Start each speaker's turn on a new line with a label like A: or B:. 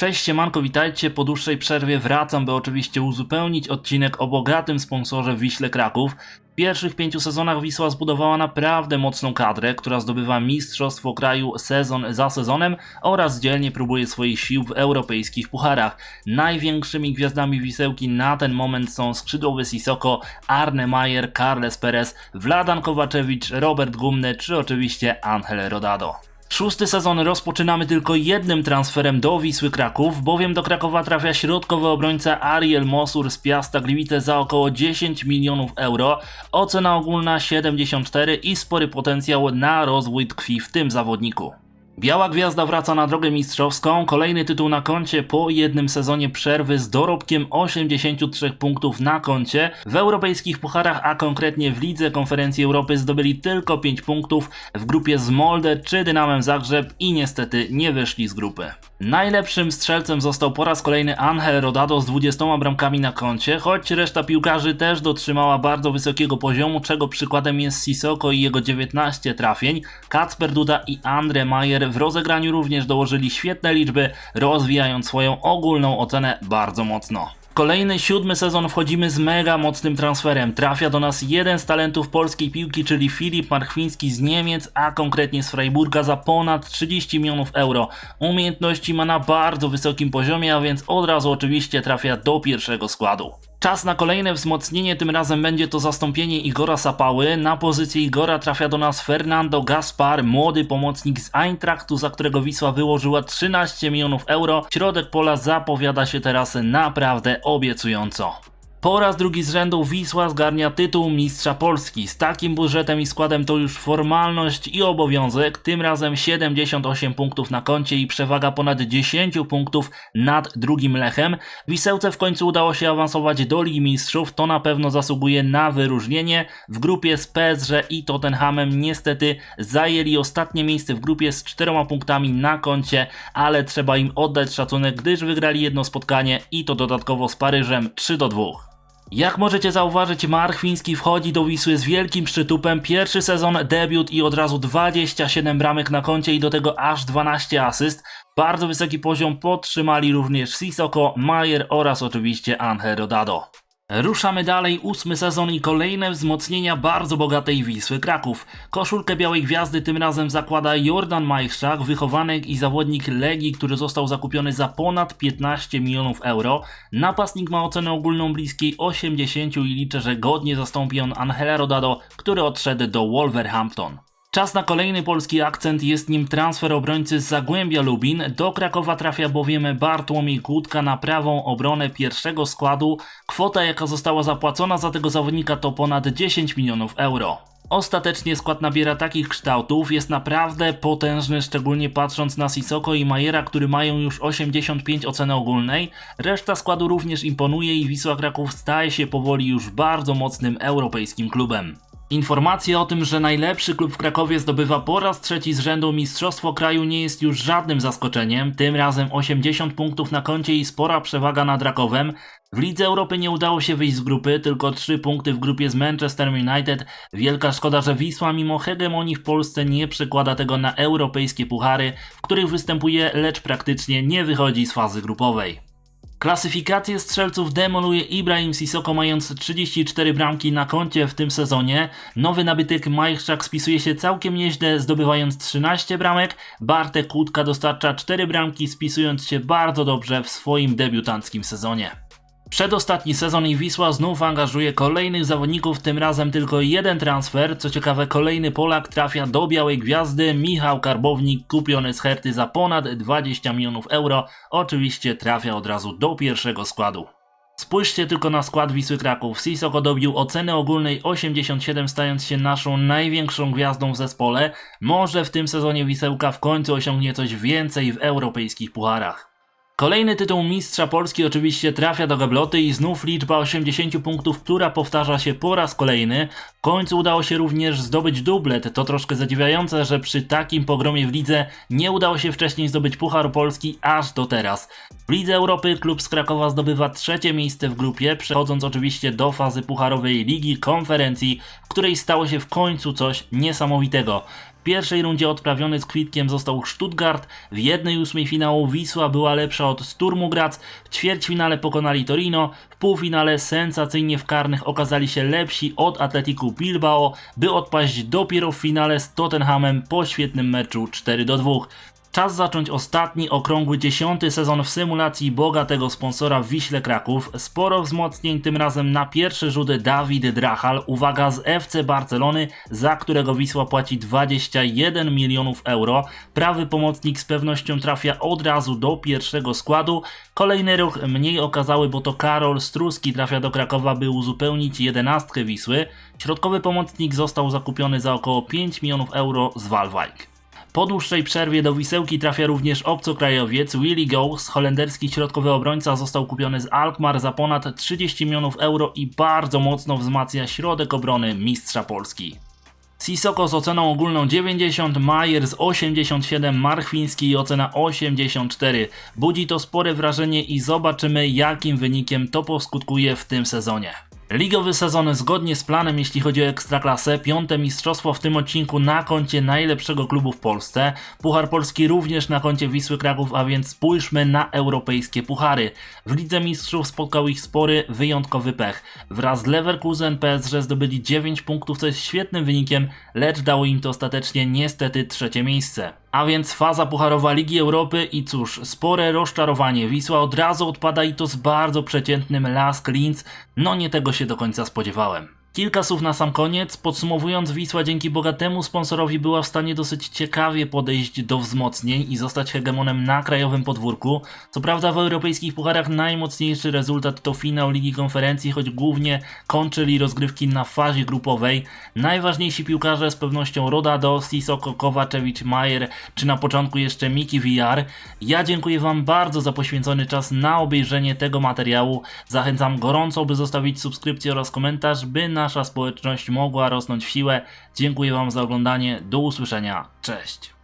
A: Cześć siemanko, witajcie. Po dłuższej przerwie wracam, by oczywiście uzupełnić odcinek o bogatym sponsorze Wiśle Kraków. W pierwszych pięciu sezonach Wisła zbudowała naprawdę mocną kadrę, która zdobywa mistrzostwo kraju sezon za sezonem oraz dzielnie próbuje swoich sił w europejskich pucharach. Największymi gwiazdami Wisełki na ten moment są skrzydłowy Sissoko, Arne Mayer, Carles Perez, Vladan Kowaczewicz, Robert Gumny czy oczywiście Angel Rodado. Szósty sezon rozpoczynamy tylko jednym transferem do Wisły Kraków, bowiem do Krakowa trafia środkowy obrońca Ariel Mosur z Piasta Gliwice za około 10 milionów euro, ocena ogólna 74 i spory potencjał na rozwój tkwi w tym zawodniku. Biała Gwiazda wraca na drogę mistrzowską, kolejny tytuł na koncie po jednym sezonie przerwy z dorobkiem 83 punktów na koncie. W europejskich pucharach, a konkretnie w Lidze Konferencji Europy zdobyli tylko 5 punktów w grupie z Molde czy Dynamem Zagrzeb i niestety nie wyszli z grupy. Najlepszym strzelcem został po raz kolejny Angel Rodado z 20 bramkami na koncie, choć reszta piłkarzy też dotrzymała bardzo wysokiego poziomu, czego przykładem jest Sissoko i jego 19 trafień. Kacper Duda i Andre Mayer w rozegraniu również dołożyli świetne liczby, rozwijając swoją ogólną ocenę bardzo mocno. Kolejny siódmy sezon wchodzimy z mega mocnym transferem. Trafia do nas jeden z talentów polskiej piłki, czyli Filip Marchwiński z Niemiec, a konkretnie z Freiburga za ponad 30 milionów euro. Umiejętności ma na bardzo wysokim poziomie, a więc od razu oczywiście trafia do pierwszego składu. Czas na kolejne wzmocnienie, tym razem będzie to zastąpienie Igora Sapały. Na pozycję Igora trafia do nas Fernando Gaspar, młody pomocnik z Eintrachtu, za którego Wisła wyłożyła 13 milionów euro. Środek pola zapowiada się teraz naprawdę obiecująco. Po raz drugi z rzędu Wisła zgarnia tytuł Mistrza Polski. Z takim budżetem i składem to już formalność i obowiązek. Tym razem 78 punktów na koncie i przewaga ponad 10 punktów nad drugim Lechem. Wisełce w końcu udało się awansować do Ligi Mistrzów. To na pewno zasługuje na wyróżnienie. W grupie z PSG i Tottenhamem niestety zajęli ostatnie miejsce w grupie z 4 punktami na koncie, ale trzeba im oddać szacunek, gdyż wygrali jedno spotkanie i to dodatkowo z Paryżem 3 do 2. Jak możecie zauważyć, Marchwiński wchodzi do Wisły z wielkim przytupem. Pierwszy sezon, debiut i od razu 27 bramek na koncie i do tego aż 12 asyst. Bardzo wysoki poziom podtrzymali również Sissoko, Mayer oraz oczywiście Angel Rodado. Ruszamy dalej, ósmy sezon i kolejne wzmocnienia bardzo bogatej Wisły Kraków. Koszulkę Białej Gwiazdy tym razem zakłada Jordan Majszczak, wychowanek i zawodnik Legii, który został zakupiony za ponad 15 milionów euro. Napastnik ma ocenę ogólną bliskiej 80 i liczę, że godnie zastąpi on Angela Rodado, który odszedł do Wolverhampton. Czas na kolejny polski akcent, jest nim transfer obrońcy z Zagłębia Lubin. Do Krakowa trafia bowiem Bartłomiej Kłódka na prawą obronę pierwszego składu. Kwota jaka została zapłacona za tego zawodnika to ponad 10 milionów euro. Ostatecznie skład nabiera takich kształtów, jest naprawdę potężny, szczególnie patrząc na Sissoko i Majera, który mają już 85 oceny ogólnej. Reszta składu również imponuje i Wisła Kraków staje się powoli już bardzo mocnym europejskim klubem. Informacja o tym, że najlepszy klub w Krakowie zdobywa po raz trzeci z rzędu Mistrzostwo Kraju nie jest już żadnym zaskoczeniem. Tym razem 80 punktów na koncie i spora przewaga nad Rakowem. W Lidze Europy nie udało się wyjść z grupy, tylko 3 punkty w grupie z Manchester United. Wielka szkoda, że Wisła mimo hegemonii w Polsce nie przekłada tego na europejskie puchary, w których występuje, lecz praktycznie nie wychodzi z fazy grupowej. Klasyfikację strzelców demoluje Ibrahim Sissoko mając 34 bramki na koncie w tym sezonie. Nowy nabytek Majchrzak spisuje się całkiem nieźle zdobywając 13 bramek. Bartek Kłódka dostarcza 4 bramki spisując się bardzo dobrze w swoim debiutanckim sezonie. Przedostatni sezon i Wisła znów angażuje kolejnych zawodników, tym razem tylko jeden transfer. Co ciekawe, kolejny Polak trafia do Białej Gwiazdy. Michał Karbownik, kupiony z Herty za ponad 20 milionów euro, oczywiście trafia od razu do pierwszego składu. Spójrzcie tylko na skład Wisły Kraków. Sissoko dobił oceny ogólnej 87, stając się naszą największą gwiazdą w zespole. Może w tym sezonie Wisełka w końcu osiągnie coś więcej w europejskich pucharach. Kolejny tytuł Mistrza Polski oczywiście trafia do gabloty i znów liczba 80 punktów, która powtarza się po raz kolejny. W końcu udało się również zdobyć dublet. To troszkę zadziwiające, że przy takim pogromie w lidze nie udało się wcześniej zdobyć Puchar Polski aż do teraz. W Lidze Europy klub z Krakowa zdobywa trzecie miejsce w grupie, przechodząc oczywiście do fazy pucharowej Ligi Konferencji, w której stało się w końcu coś niesamowitego. Pierwszej rundzie odprawiony z kwitkiem został Stuttgart, w jednej ósmej finału Wisła była lepsza od Sturmu Graz, w ćwierćfinale pokonali Torino, w półfinale sensacyjnie w karnych okazali się lepsi od Atletico Bilbao, by odpaść dopiero w finale z Tottenhamem po świetnym meczu 4 do 2. Czas zacząć ostatni, okrągły dziesiąty sezon w symulacji bogatego sponsora Wiśle Kraków. Sporo wzmocnień, tym razem na pierwszy rzut Dawid Drachal, uwaga z FC Barcelony, za którego Wisła płaci 21 milionów euro. Prawy pomocnik z pewnością trafia od razu do pierwszego składu. Kolejny ruch mniej okazały, bo to Karol Struski trafia do Krakowa, by uzupełnić jedenastkę Wisły. Środkowy pomocnik został zakupiony za około 5 milionów euro z Walwijk. Po dłuższej przerwie do Wisełki trafia również obcokrajowiec Willy Goes. Holenderski środkowy obrońca został kupiony z Alkmaar za ponad 30 milionów euro i bardzo mocno wzmacnia środek obrony mistrza Polski. Sisoko z oceną ogólną 90, Majer z 87, Marchwiński ocena 84. Budzi to spore wrażenie i zobaczymy jakim wynikiem to poskutkuje w tym sezonie. Ligowy sezon zgodnie z planem jeśli chodzi o Ekstraklasę, piąte mistrzostwo w tym odcinku na koncie najlepszego klubu w Polsce, Puchar Polski również na koncie Wisły Kraków, a więc spójrzmy na europejskie puchary. W Lidze Mistrzów spotkał ich spory, wyjątkowy pech. Wraz z Leverkusen PSG zdobyli 9 punktów, co jest świetnym wynikiem, lecz dało im to ostatecznie niestety trzecie miejsce. A więc faza pucharowa Ligi Europy i cóż, spore rozczarowanie. Wisła od razu odpada i to z bardzo przeciętnym Lask Linz. No nie tego się do końca spodziewałem. Kilka słów na sam koniec. Podsumowując, Wisła dzięki bogatemu sponsorowi była w stanie dosyć ciekawie podejść do wzmocnień i zostać hegemonem na krajowym podwórku. Co prawda w europejskich pucharach najmocniejszy rezultat to finał Ligi Konferencji, choć głównie kończyli rozgrywki na fazie grupowej. Najważniejsi piłkarze z pewnością Rodado, Sissoko, Kowaczewicz, Majer, czy na początku jeszcze Miki VR. Ja dziękuję Wam bardzo za poświęcony czas na obejrzenie tego materiału. Zachęcam gorąco, by zostawić subskrypcję oraz komentarz, by nasza społeczność mogła rosnąć w siłę. Dziękuję Wam za oglądanie, do usłyszenia, cześć!